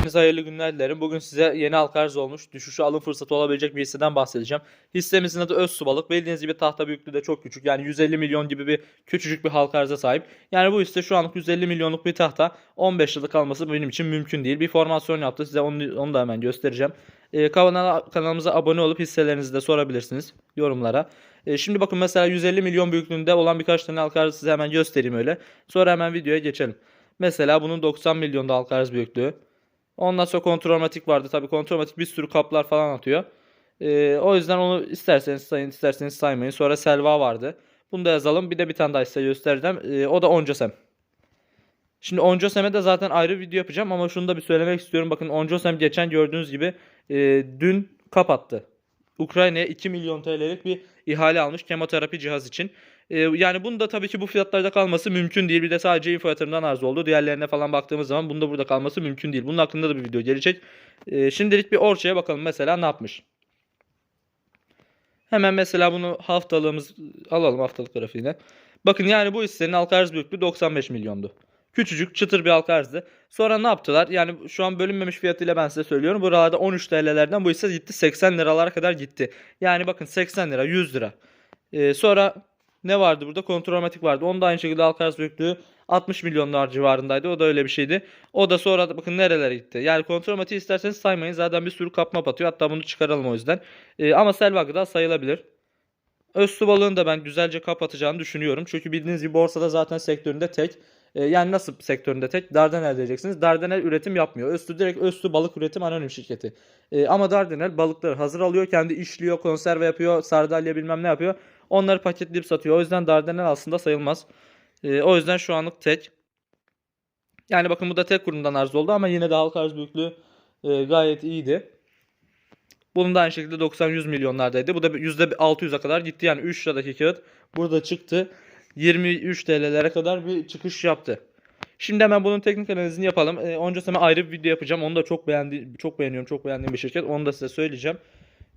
Hepinize hayırlı günler dilerim. Bugün size yeni halka arz olmuş, düşüşü alım fırsatı olabilecek bir hisseden bahsedeceğim. Hissemizin adı Özsu Balık. Bildiğiniz gibi tahta büyüklüğü de çok küçük. Yani 150 milyon gibi bir küçücük bir halka arza sahip. Yani bu hisse şu anlık 150 milyonluk bir tahta 15 yıllık kalması benim için mümkün değil. Bir formasyon yaptı. Size onu, onu da hemen göstereceğim. Kanala, kanalımıza abone olup hisselerinizi de sorabilirsiniz yorumlara. Ee, şimdi bakın mesela 150 milyon büyüklüğünde olan birkaç tane halka arz size hemen göstereyim öyle. Sonra hemen videoya geçelim. Mesela bunun 90 milyonda halka arz büyüklüğü. Ondan sonra kontrolmatik vardı. Tabii kontrolmatik bir sürü kaplar falan atıyor. Ee, o yüzden onu isterseniz sayın, isterseniz saymayın. Sonra Selva vardı. Bunu da yazalım. Bir de bir tane daha size göstereceğim. Ee, o da Oncosem. Şimdi Oncosem'e de zaten ayrı video yapacağım ama şunu da bir söylemek istiyorum. Bakın Oncosem geçen gördüğünüz gibi e, dün kapattı. Ukrayna'ya 2 milyon TL'lik bir ihale almış kemoterapi cihaz için. Ee, yani bunu da tabii ki bu fiyatlarda kalması mümkün değil. Bir de sadece info yatırımdan arz oldu. Diğerlerine falan baktığımız zaman bunda burada kalması mümkün değil. Bunun hakkında da bir video gelecek. Ee, şimdilik bir Orça'ya bakalım mesela ne yapmış. Hemen mesela bunu haftalığımız alalım haftalık grafiğine. Bakın yani bu hissenin halka arz büyüklüğü 95 milyondu. Küçücük çıtır bir halka arzdı. Sonra ne yaptılar? Yani şu an bölünmemiş fiyatıyla ben size söylüyorum. Buralarda 13 TL'lerden bu hisse gitti 80 liralara kadar gitti. Yani bakın 80 lira 100 lira. Ee, sonra ne vardı burada? Kontrolmatik vardı. Onun da aynı şekilde halka arz büyüklüğü 60 milyonlar civarındaydı. O da öyle bir şeydi. O da sonra bakın nerelere gitti. Yani kontrolmatiği isterseniz saymayın. Zaten bir sürü kapma batıyor. Hatta bunu çıkaralım o yüzden. Ee, ama Selvagı da sayılabilir. Özsu balığını da ben güzelce kapatacağını düşünüyorum. Çünkü bildiğiniz gibi borsada zaten sektöründe tek. Ee, yani nasıl sektöründe tek? Dardanel diyeceksiniz. Dardanel üretim yapmıyor. Özsu direkt Özsu Balık Üretim Anonim Şirketi. Ee, ama Dardanel balıkları hazır alıyor. Kendi işliyor, konserve yapıyor, sardalya bilmem ne yapıyor. Onları paketleyip satıyor. O yüzden Dardanel aslında sayılmaz. Ee, o yüzden şu anlık tek. Yani bakın bu da tek kurumdan arz oldu ama yine de halka arz büyüklüğü e, gayet iyiydi. Bunun da aynı şekilde 90-100 milyonlardaydı. Bu da %600'e kadar gitti. Yani 3 liradaki kağıt burada çıktı. 23 TL'lere kadar bir çıkış yaptı. Şimdi hemen bunun teknik analizini yapalım. Ee, önce sana ayrı bir video yapacağım. Onu da çok beğendi, çok beğeniyorum, çok beğendiğim bir şirket. Onu da size söyleyeceğim.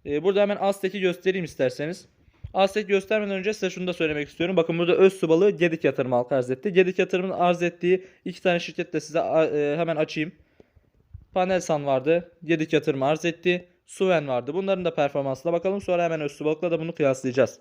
Ee, burada hemen Aztek'i göstereyim isterseniz. Aztek göstermeden önce size şunu da söylemek istiyorum. Bakın burada Özsu balığı Gedik yatırımı halka arz etti. Gedik yatırımın arz ettiği iki tane şirket de size e, hemen açayım. Panelsan vardı. Gedik yatırımı arz etti. Suven vardı. Bunların da performansına bakalım. Sonra hemen Özsu balıkla da bunu kıyaslayacağız.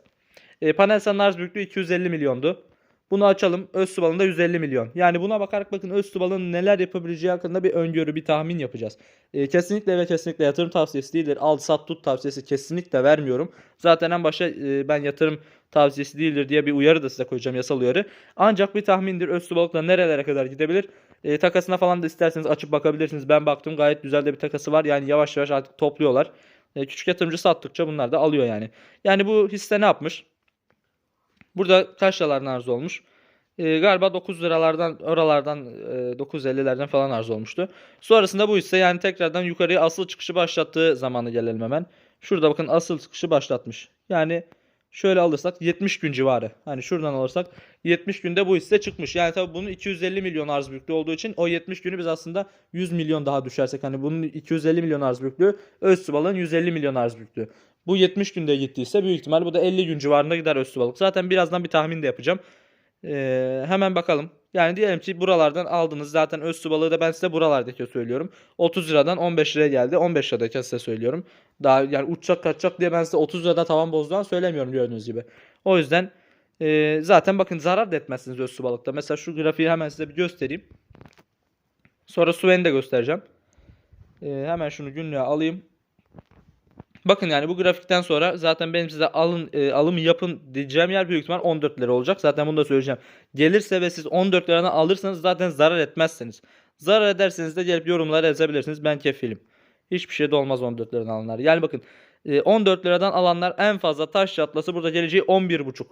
E, Panelsan'ın arz büyüklüğü 250 milyondu. Bunu açalım. Özsu balığında 150 milyon. Yani buna bakarak bakın Özsu balığın neler yapabileceği hakkında bir öngörü, bir tahmin yapacağız. E, kesinlikle ve kesinlikle yatırım tavsiyesi değildir. Al sat tut tavsiyesi kesinlikle vermiyorum. Zaten en başta e, ben yatırım tavsiyesi değildir diye bir uyarı da size koyacağım yasal uyarı. Ancak bir tahmindir. Özsu balıkla nerelere kadar gidebilir? E, takasına falan da isterseniz açıp bakabilirsiniz. Ben baktım gayet güzel de bir takası var. Yani yavaş yavaş artık topluyorlar. E, küçük yatırımcı sattıkça bunlar da alıyor yani. Yani bu hisse ne yapmış? Burada kaç liraların arz olmuş? E, galiba 9 liralardan oralardan e, 950'lerden falan arz olmuştu. Sonrasında bu hisse yani tekrardan yukarıya asıl çıkışı başlattığı zamanı gelelim hemen. Şurada bakın asıl çıkışı başlatmış. Yani şöyle alırsak 70 gün civarı. Hani şuradan alırsak 70 günde bu hisse çıkmış. Yani tabii bunun 250 milyon arz büyüklüğü olduğu için o 70 günü biz aslında 100 milyon daha düşersek hani bunun 250 milyon arz büyüklüğü Özsu balığın 150 milyon arz büyüklüğü. Bu 70 günde gittiyse büyük ihtimal bu da 50 gün civarında gider Özsu balık. Zaten birazdan bir tahmin de yapacağım. Ee, hemen bakalım. Yani diyelim ki buralardan aldınız. Zaten öz su balığı da ben size buralardaki söylüyorum. 30 liradan 15 liraya geldi. 15 liradaki size söylüyorum. Daha yani uçacak kaçacak diye ben size 30 lirada tavan bozduğunu söylemiyorum gördüğünüz gibi. O yüzden e, zaten bakın zarar da etmezsiniz öz su balıkta. Mesela şu grafiği hemen size bir göstereyim. Sonra Suven'i de göstereceğim. E, hemen şunu günlüğe alayım. Bakın yani bu grafikten sonra zaten benim size alın e, alım yapın diyeceğim yer büyük ihtimal 14 lira olacak. Zaten bunu da söyleyeceğim. Gelirse ve siz 14 liradan alırsanız zaten zarar etmezseniz. Zarar ederseniz de gelip yorumlara yazabilirsiniz. Ben kefilim. Hiçbir şey de olmaz 14 liradan alanlar. Yani bakın e, 14 liradan alanlar en fazla taş çatlası burada geleceği 11,5.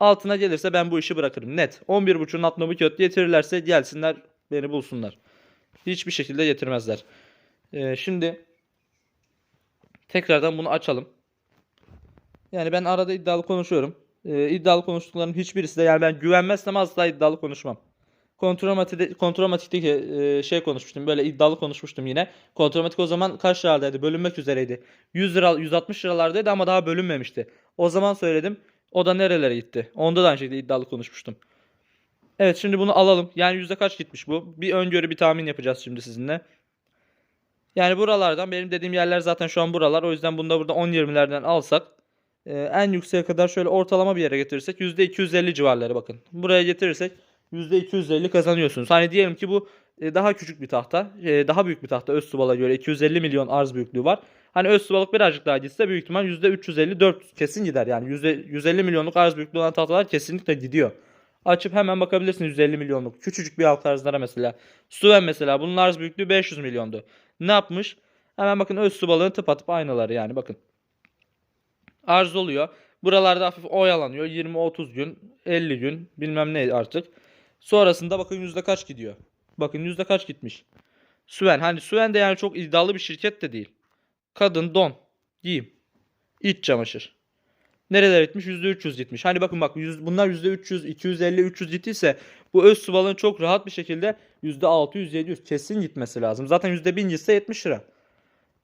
Altına gelirse ben bu işi bırakırım. Net. 11,5'un altına bu kağıt getirirlerse gelsinler beni bulsunlar. Hiçbir şekilde getirmezler. E, şimdi Tekrardan bunu açalım. Yani ben arada iddialı konuşuyorum. Ee, iddialı konuştuklarım hiçbirisi de yani ben güvenmezsem asla iddialı konuşmam. Kontrolmatik'te, kontrolmatik'teki e, şey konuşmuştum. Böyle iddialı konuşmuştum yine. Kontrolmatik o zaman kaç liralardaydı? Bölünmek üzereydi. 100 lira 160 liralardaydı ama daha bölünmemişti. O zaman söyledim. O da nerelere gitti? Onda da aynı şekilde iddialı konuşmuştum. Evet şimdi bunu alalım. Yani yüzde kaç gitmiş bu? Bir öngörü bir tahmin yapacağız şimdi sizinle. Yani buralardan benim dediğim yerler zaten şu an buralar. O yüzden bunda burada 10-20'lerden alsak e, en yükseğe kadar şöyle ortalama bir yere getirirsek %250 civarları bakın. Buraya getirirsek %250 kazanıyorsunuz. Hani diyelim ki bu e, daha küçük bir tahta. e, daha büyük bir tahta Özsubal'a göre 250 milyon arz büyüklüğü var. Hani Özsubalık birazcık daha gitse büyük ihtimal %350-400 kesin gider. Yani %150 milyonluk arz büyüklüğü olan tahtalar kesinlikle gidiyor. Açıp hemen bakabilirsin 150 milyonluk. Küçücük bir halk arzlara mesela. Suven mesela bunun arz büyüklüğü 500 milyondu. Ne yapmış? Hemen bakın Özsu balığın tıpatıp aynıları yani bakın. Arz oluyor. Buralarda hafif oyalanıyor. 20-30 gün, 50 gün bilmem ne artık. Sonrasında bakın yüzde kaç gidiyor. Bakın yüzde kaç gitmiş. Süven. Hani Süven de yani çok iddialı bir şirket de değil. Kadın don, giyim, iç çamaşır. Nereler gitmiş? %300 gitmiş. Hani bakın bak yüz- bunlar %300, 250, 300 gittiyse bu öz su balığın çok rahat bir şekilde %600, 700 kesin gitmesi lazım. Zaten %1000 gitse 70 lira.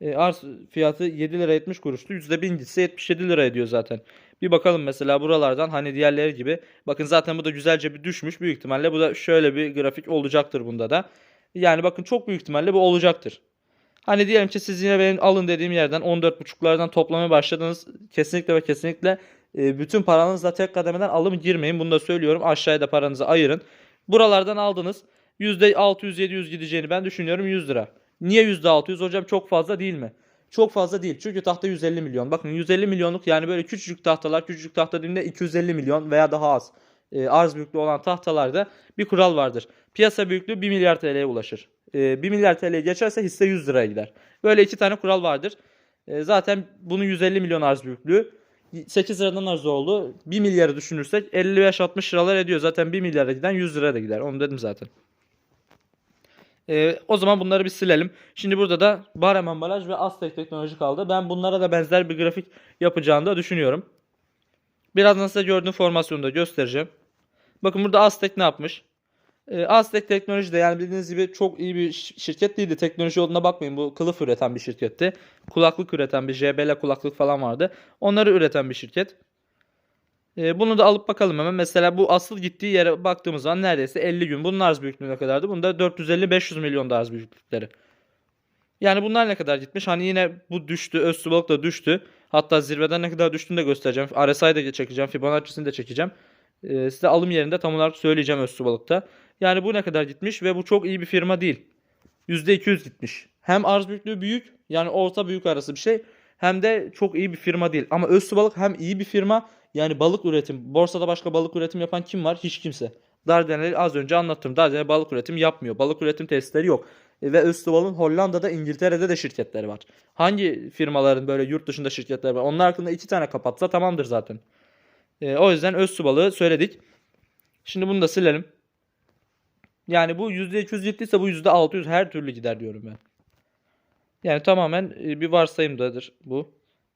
E, arz fiyatı 7 lira 70 kuruştu. %1000 gitse 77 lira ediyor zaten. Bir bakalım mesela buralardan hani diğerleri gibi. Bakın zaten bu da güzelce bir düşmüş. Büyük ihtimalle bu da şöyle bir grafik olacaktır bunda da. Yani bakın çok büyük ihtimalle bu olacaktır. Hani diyelim ki siz yine benim alın dediğim yerden 14.5'lardan toplamaya başladınız. Kesinlikle ve kesinlikle e, bütün paranızla tek kademeden alım girmeyin. Bunu da söylüyorum. Aşağıya da paranızı ayırın. Buralardan aldınız. %600-700 gideceğini ben düşünüyorum 100 lira. Niye %600 hocam çok fazla değil mi? Çok fazla değil. Çünkü tahta 150 milyon. Bakın 150 milyonluk yani böyle küçücük tahtalar, küçücük tahta dediğimde 250 milyon veya daha az e, arz büyüklüğü olan tahtalarda bir kural vardır. Piyasa büyüklüğü 1 milyar TL'ye ulaşır. E, 1 milyar TL'ye geçerse hisse 100 liraya gider. Böyle iki tane kural vardır. E, zaten bunun 150 milyon arz büyüklüğü 8 liradan arz oldu. 1 milyarı düşünürsek 55-60 liralar ediyor. Zaten 1 milyara giden 100 liraya da gider. Onu dedim zaten. Ee, o zaman bunları bir silelim. Şimdi burada da Barem ambalaj ve Aztek teknoloji kaldı. Ben bunlara da benzer bir grafik yapacağını da düşünüyorum. Birazdan size gördüğüm formasyonu da göstereceğim. Bakın burada Aztek ne yapmış? Ee, Aztek teknoloji de yani bildiğiniz gibi çok iyi bir şirket değildi. Teknoloji olduğuna bakmayın. Bu kılıf üreten bir şirketti. Kulaklık üreten bir JBL kulaklık falan vardı. Onları üreten bir şirket. Ee, bunu da alıp bakalım hemen. Mesela bu asıl gittiği yere baktığımız zaman neredeyse 50 gün. Bunun arz büyüklüğü ne kadardı? Bunda 450-500 milyon da arz büyüklükleri. Yani bunlar ne kadar gitmiş? Hani yine bu düştü. Balık da düştü. Hatta zirveden ne kadar düştüğünü de göstereceğim. RSI'yi de çekeceğim. Fibonacci'sini de çekeceğim. Ee, size alım yerinde tam olarak söyleyeceğim balıkta. Yani bu ne kadar gitmiş ve bu çok iyi bir firma değil. %200 gitmiş. Hem arz büyüklüğü büyük yani orta büyük arası bir şey hem de çok iyi bir firma değil. Ama Özsu Balık hem iyi bir firma yani balık üretim. Borsada başka balık üretim yapan kim var? Hiç kimse. Dardanel'i az önce anlattım. Dardanel balık üretim yapmıyor. Balık üretim tesisleri yok. E, Ve Özsu Balık'ın Hollanda'da, İngiltere'de de şirketleri var. Hangi firmaların böyle yurt dışında şirketleri var? Onlar hakkında iki tane kapatsa tamamdır zaten. E, o yüzden Özsu Balık'ı söyledik. Şimdi bunu da silelim. Yani bu %200 gittiyse bu %600 her türlü gider diyorum ben. Yani tamamen e, bir varsayımdadır bu.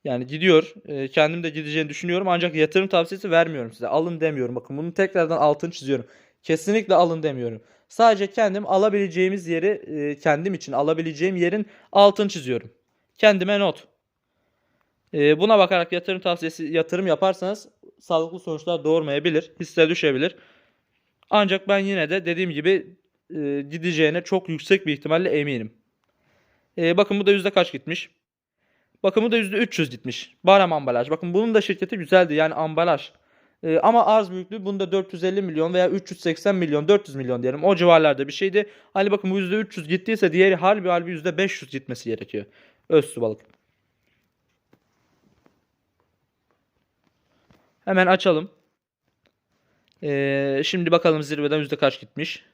Yani gidiyor. E, Kendim de gideceğini düşünüyorum ancak yatırım tavsiyesi vermiyorum size. Alın demiyorum. Bakın bunu tekrardan altını çiziyorum. Kesinlikle alın demiyorum. Sadece kendim alabileceğimiz yeri e, kendim için alabileceğim yerin altını çiziyorum. Kendime not. Buna bakarak yatırım tavsiyesi yatırım yaparsanız sağlıklı sonuçlar doğurmayabilir. Hisse düşebilir. Ancak ben yine de dediğim gibi e, gideceğine çok yüksek bir ihtimalle eminim. E, bakın bu da yüzde kaç gitmiş? Bakın bu da yüzde 300 gitmiş. Barem ambalaj. Bakın bunun da şirketi güzeldi. Yani ambalaj. E, ama arz büyüklüğü bunda 450 milyon veya 380 milyon 400 milyon diyelim. O civarlarda bir şeydi. Hani bakın bu yüzde 300 gittiyse diğeri harbi harbi yüzde 500 gitmesi gerekiyor. Özsu balık. Hemen açalım. Ee, şimdi bakalım zirveden yüzde kaç gitmiş.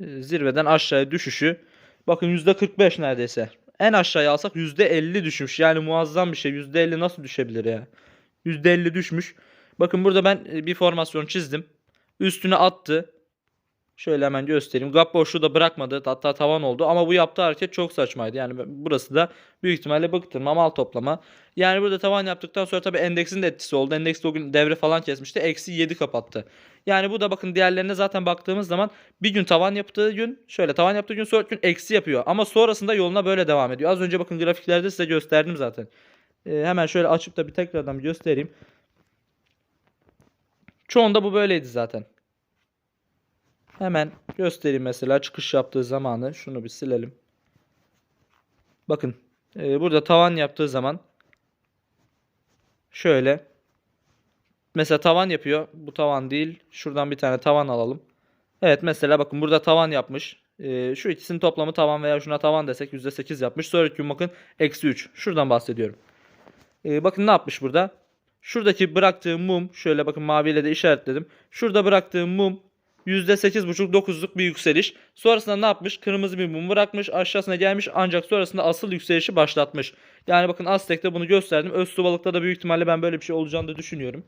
Ee, zirveden aşağıya düşüşü. Bakın yüzde 45 neredeyse. En aşağıya alsak yüzde 50 düşmüş. Yani muazzam bir şey. Yüzde 50 nasıl düşebilir ya? Yüzde 50 düşmüş. Bakın burada ben e, bir formasyon çizdim. Üstüne attı. Şöyle hemen göstereyim. Gap boşluğu da bırakmadı. Hatta tavan oldu. Ama bu yaptığı hareket çok saçmaydı. Yani burası da büyük ihtimalle bıktırma, mal toplama. Yani burada tavan yaptıktan sonra tabii endeksin de etkisi oldu. Endeks de o gün devre falan kesmişti. Eksi 7 kapattı. Yani bu da bakın diğerlerine zaten baktığımız zaman bir gün tavan yaptığı gün şöyle tavan yaptığı gün sonraki gün eksi yapıyor. Ama sonrasında yoluna böyle devam ediyor. Az önce bakın grafiklerde size gösterdim zaten. Ee, hemen şöyle açıp da bir tekrardan göstereyim. Çoğunda bu böyleydi zaten. Hemen göstereyim mesela çıkış yaptığı zamanı. Şunu bir silelim. Bakın e, burada tavan yaptığı zaman şöyle mesela tavan yapıyor. Bu tavan değil. Şuradan bir tane tavan alalım. Evet mesela bakın burada tavan yapmış. E, şu ikisinin toplamı tavan veya şuna tavan desek %8 yapmış. Sonraki gün bakın eksi 3. Şuradan bahsediyorum. E, bakın ne yapmış burada? Şuradaki bıraktığım mum şöyle bakın maviyle de işaretledim. Şurada bıraktığım mum %8,5-9'luk bir yükseliş. Sonrasında ne yapmış? Kırmızı bir mum bırakmış. Aşağısına gelmiş ancak sonrasında asıl yükselişi başlatmış. Yani bakın Aztek'te bunu gösterdim. Özsu balıkta da büyük ihtimalle ben böyle bir şey olacağını da düşünüyorum.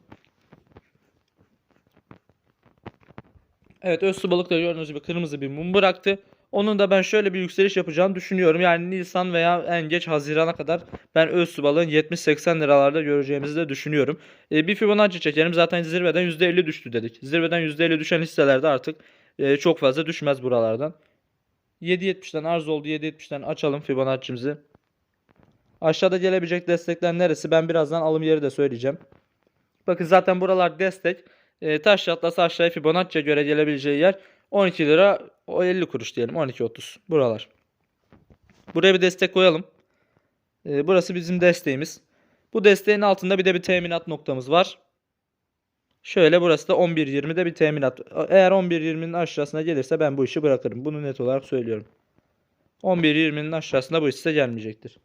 Evet Özsu balıkta gördüğünüz gibi kırmızı bir mum bıraktı. Onun da ben şöyle bir yükseliş yapacağını düşünüyorum. Yani Nisan veya en geç Haziran'a kadar ben Özsu balığın 70-80 liralarda göreceğimizi de düşünüyorum. E, bir Fibonacci çekelim. Zaten zirveden %50 düştü dedik. Zirveden %50 düşen hisselerde artık e, çok fazla düşmez buralardan. 7.70'den arz oldu. 7.70'den açalım Fibonacci'mizi. Aşağıda gelebilecek destekler neresi? Ben birazdan alım yeri de söyleyeceğim. Bakın zaten buralar destek. E, taş çatlası aşağıya Fibonacci'ye göre gelebileceği yer 12 lira o 50 kuruş diyelim 12.30 buralar. Buraya bir destek koyalım. E, burası bizim desteğimiz. Bu desteğin altında bir de bir teminat noktamız var. Şöyle burası da 11.20'de bir teminat. Eğer 11.20'nin aşağısına gelirse ben bu işi bırakırım. Bunu net olarak söylüyorum. 11.20'nin aşağısında bu hisse gelmeyecektir.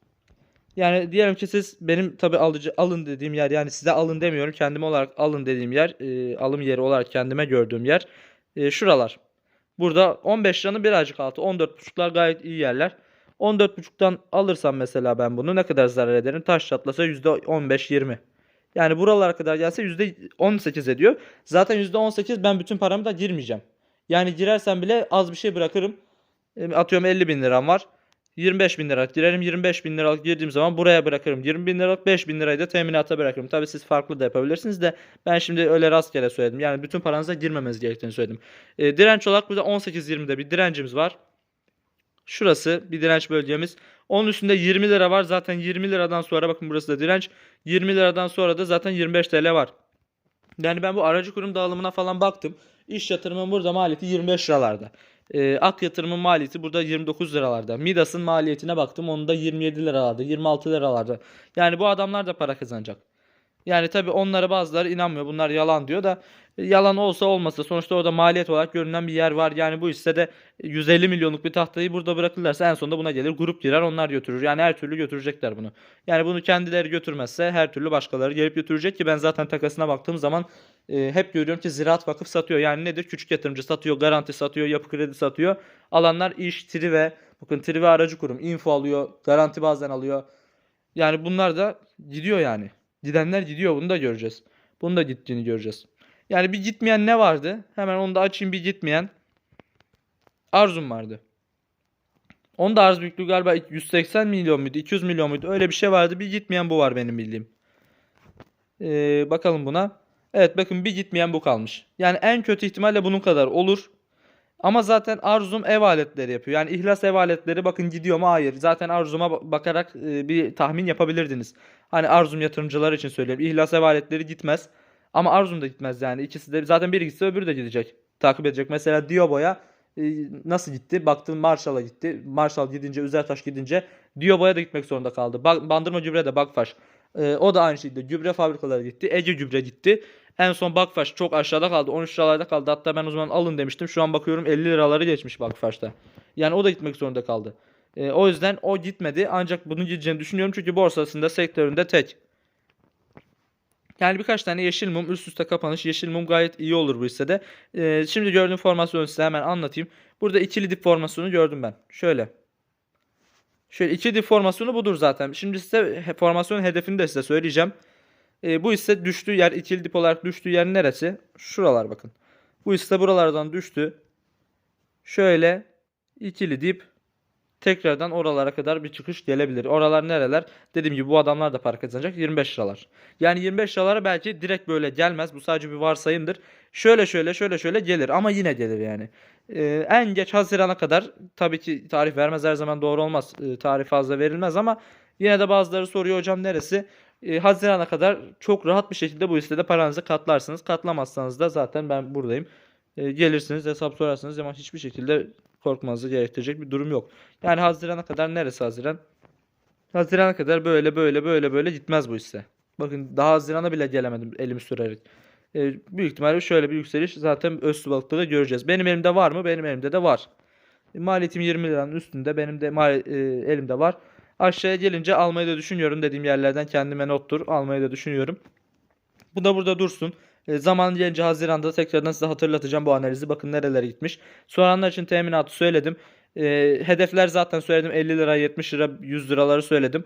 Yani diyelim ki siz benim tabi alıcı alın dediğim yer yani size alın demiyorum kendime olarak alın dediğim yer e, alım yeri olarak kendime gördüğüm yer e, şuralar. Burada 15 liranın birazcık altı 14.5'lar gayet iyi yerler. 14.5'tan alırsam mesela ben bunu ne kadar zarar ederim? Taş çatlasa %15-20. Yani buralara kadar gelse %18 ediyor. Zaten %18 ben bütün paramı da girmeyeceğim. Yani girersem bile az bir şey bırakırım. Atıyorum 50 bin liram var. 25 bin lira. Girerim 25 bin liralık girdiğim zaman buraya bırakırım. 20 bin liralık 5 bin lirayı da teminata bırakırım. Tabi siz farklı da yapabilirsiniz de ben şimdi öyle rastgele söyledim. Yani bütün paranıza girmemeniz gerektiğini söyledim. E, direnç olarak burada 18-20'de bir direncimiz var. Şurası bir direnç bölgemiz. Onun üstünde 20 lira var. Zaten 20 liradan sonra bakın burası da direnç. 20 liradan sonra da zaten 25 TL var. Yani ben bu aracı kurum dağılımına falan baktım. İş yatırımın burada maliyeti 25 liralarda. E, Ak yatırımın maliyeti burada 29 liralarda. Midas'ın maliyetine baktım onun da 27 liralarda, 26 liralarda. Yani bu adamlar da para kazanacak. Yani tabi onlara bazıları inanmıyor. Bunlar yalan diyor da e, yalan olsa olmasa sonuçta orada maliyet olarak görünen bir yer var. Yani bu hissede 150 milyonluk bir tahtayı burada bırakırlarsa en sonunda buna gelir. Grup girer onlar götürür. Yani her türlü götürecekler bunu. Yani bunu kendileri götürmezse her türlü başkaları gelip götürecek ki ben zaten takasına baktığım zaman e, hep görüyorum ki Ziraat Vakıf satıyor. Yani nedir? Küçük yatırımcı satıyor, garanti satıyor, yapı kredi satıyor. Alanlar iş, Trive, bakın Trive aracı kurum, info alıyor, garanti bazen alıyor. Yani bunlar da gidiyor yani. Gidenler gidiyor bunu da göreceğiz. Bunu da gittiğini göreceğiz. Yani bir gitmeyen ne vardı? Hemen onu da açayım bir gitmeyen. Arzum vardı. Onun da arz büyüklüğü galiba 180 milyon muydu? 200 milyon muydu? Öyle bir şey vardı. Bir gitmeyen bu var benim bildiğim. Ee, bakalım buna. Evet bakın bir gitmeyen bu kalmış. Yani en kötü ihtimalle bunun kadar olur. Ama zaten Arzum ev aletleri yapıyor. Yani ihlas ev aletleri bakın gidiyor mu? Hayır. Zaten Arzum'a bakarak e, bir tahmin yapabilirdiniz. Hani Arzum yatırımcılar için söylüyorum. İhlas ev aletleri gitmez. Ama Arzum da gitmez yani. İkisi de zaten biri gitse öbürü de gidecek. Takip edecek. Mesela Diobo'ya e, nasıl gitti? Baktım Marshall'a gitti. Marshall gidince, Üzertaş gidince Diobo'ya da gitmek zorunda kaldı. Bandırma Gübre de Bakfaş. E, o da aynı şekilde gübre fabrikaları gitti. Ece Gübre gitti. En son Bakfaş çok aşağıda kaldı. 13 liralarda kaldı. Hatta ben o zaman alın demiştim. Şu an bakıyorum 50 liraları geçmiş Bakfaş'ta. Yani o da gitmek zorunda kaldı. E, o yüzden o gitmedi. Ancak bunun gideceğini düşünüyorum. Çünkü borsasında sektöründe tek. Yani birkaç tane yeşil mum üst üste kapanış. Yeşil mum gayet iyi olur bu hissede. E, şimdi gördüğüm formasyonu size hemen anlatayım. Burada ikili dip formasyonu gördüm ben. Şöyle. Şöyle iki dip formasyonu budur zaten. Şimdi size formasyonun hedefini de size söyleyeceğim. E, bu hisse düştüğü yer ikili dip olarak düştüğü yer neresi? Şuralar bakın. Bu hisse buralardan düştü. Şöyle ikili dip tekrardan oralara kadar bir çıkış gelebilir. Oralar nereler? Dediğim gibi bu adamlar da para kazanacak 25 liralar. Yani 25 liralara belki direkt böyle gelmez. Bu sadece bir varsayımdır. Şöyle şöyle şöyle şöyle gelir ama yine gelir yani. Ee, en geç Haziran'a kadar tabii ki tarih vermez her zaman doğru olmaz. Ee, tarih fazla verilmez ama yine de bazıları soruyor hocam neresi? E, Haziran'a kadar çok rahat bir şekilde bu listede paranızı katlarsınız. Katlamazsanız da zaten ben buradayım. E, gelirsiniz hesap sorarsınız ama hiçbir şekilde korkmanızı gerektirecek bir durum yok. Yani Haziran'a kadar neresi Haziran? Hazirana kadar böyle böyle böyle böyle gitmez bu hisse. Bakın daha Haziran'a bile gelemedim elimi sürerek. E, büyük ihtimalle şöyle bir yükseliş zaten öz balıkta da göreceğiz. Benim elimde var mı? Benim elimde de var. E, Maliyetim 20 liranın üstünde. Benim de mali- e, elimde var. Aşağıya gelince almayı da düşünüyorum. Dediğim yerlerden kendime nottur. Almayı da düşünüyorum. Bu da burada dursun. E, zaman gelince Haziran'da tekrardan size hatırlatacağım bu analizi. Bakın nerelere gitmiş. Soranlar için teminatı söyledim. E, hedefler zaten söyledim. 50 lira, 70 lira, 100 liraları söyledim.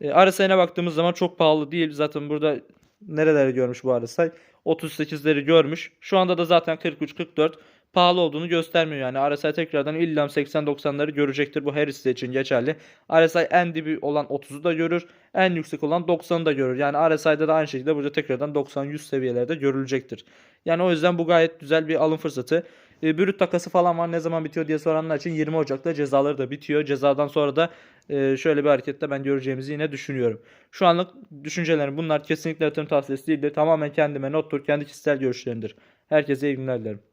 E, RSI'ne baktığımız zaman çok pahalı değil. Zaten burada nereleri görmüş bu RSI? 38'leri görmüş. Şu anda da zaten 43-44 pahalı olduğunu göstermiyor. Yani RSI tekrardan illa 80-90'ları görecektir. Bu her hisse için geçerli. RSI en dibi olan 30'u da görür. En yüksek olan 90'ı da görür. Yani RSI'da da aynı şekilde burada tekrardan 90-100 seviyelerde görülecektir. Yani o yüzden bu gayet güzel bir alım fırsatı. E, brüt takası falan var ne zaman bitiyor diye soranlar için 20 Ocak'ta cezaları da bitiyor. Cezadan sonra da e, şöyle bir harekette ben göreceğimizi yine düşünüyorum. Şu anlık düşüncelerim bunlar kesinlikle yatırım tavsiyesi değildir. Tamamen kendime nottur, kendi kişisel görüşlerimdir. Herkese iyi günler dilerim.